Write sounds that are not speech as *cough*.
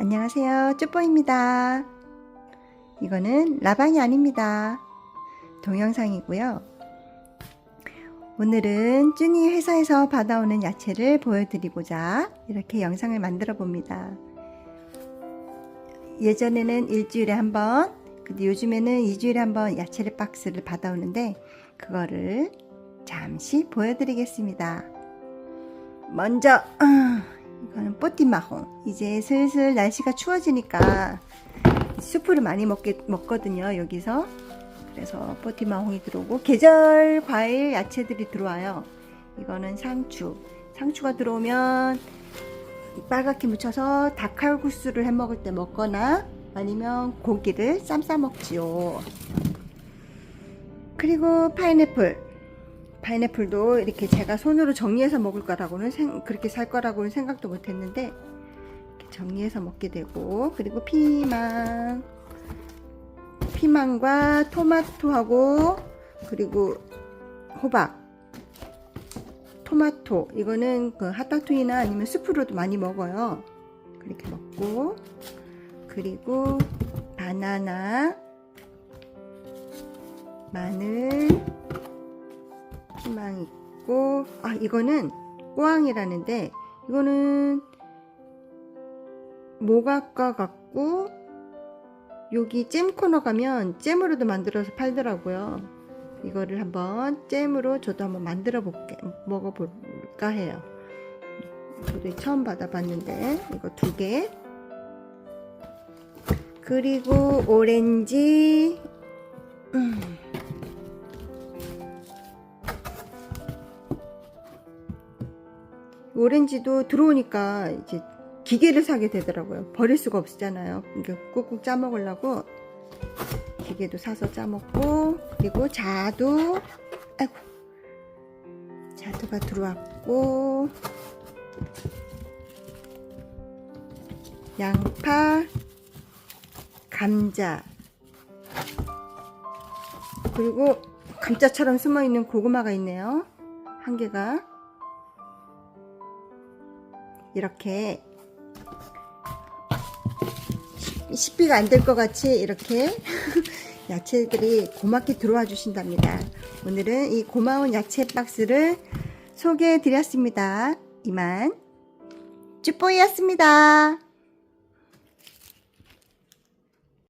안녕하세요. 쭈뽀입니다. 이거는 라방이 아닙니다. 동영상이고요. 오늘은 쭈니 회사에서 받아오는 야채를 보여드리고자 이렇게 영상을 만들어 봅니다. 예전에는 일주일에 한 번, 근데 요즘에는 2주일에 한 번 야채를 박스를 받아오는데 그거를 잠시 보여드리겠습니다. 먼저 어, 이거는 뽀띠마홍. 이제 슬슬 날씨가 추워지니까 수프를 많이 먹게, 먹거든요, 여기서. 그래서 뽀띠마홍이 들어오고, 계절 과일 야채들이 들어와요. 이거는 상추. 상추가 들어오면 빨갛게 묻혀서 닭칼국수를 해 먹을 때 먹거나 아니면 고기를 쌈 싸 먹지요. 그리고 파인애플. 파인애플도 이렇게 제가 손으로 정리해서 먹을 거라고는 생, 그렇게 살 거라고는 생각도 못 했는데 이렇게 정리해서 먹게 되고 그리고 피망. 피망과 토마토하고 그리고 호박. 토마토. 이거는 그 핫타투이나 아니면 스프로도 많이 먹어요. 그렇게 먹고 그리고 바나나. 마늘 희망 있고 아 이거는 꼬앙이라는데 이거는 모각과 같고 여기 잼 코너 가면 잼으로도 만들어서 팔더라고요 이거를 한번 잼으로 저도 한번 만들어 볼게 먹어볼까 해요 저도 처음 받아봤는데 이거 두개 그리고 오렌지 음. 오렌지도 들어오니까 이제 기계를 사게 되더라고요. 버릴 수가 없잖아요. 꾹꾹 짜 먹으려고 기계도 사서 짜 먹고 그리고 자두 아이고 자두가 들어왔고 양파 감자 그리고 감자처럼 숨어있는 고구마가 있네요. 한 개가 이렇게 식비가 안 될 것 같이 이렇게 *laughs* 야채들이 고맙게 들어와 주신답니다. 오늘은 이 고마운 야채 박스를 소개해 드렸습니다. 이만 쭈뽀이였습니다.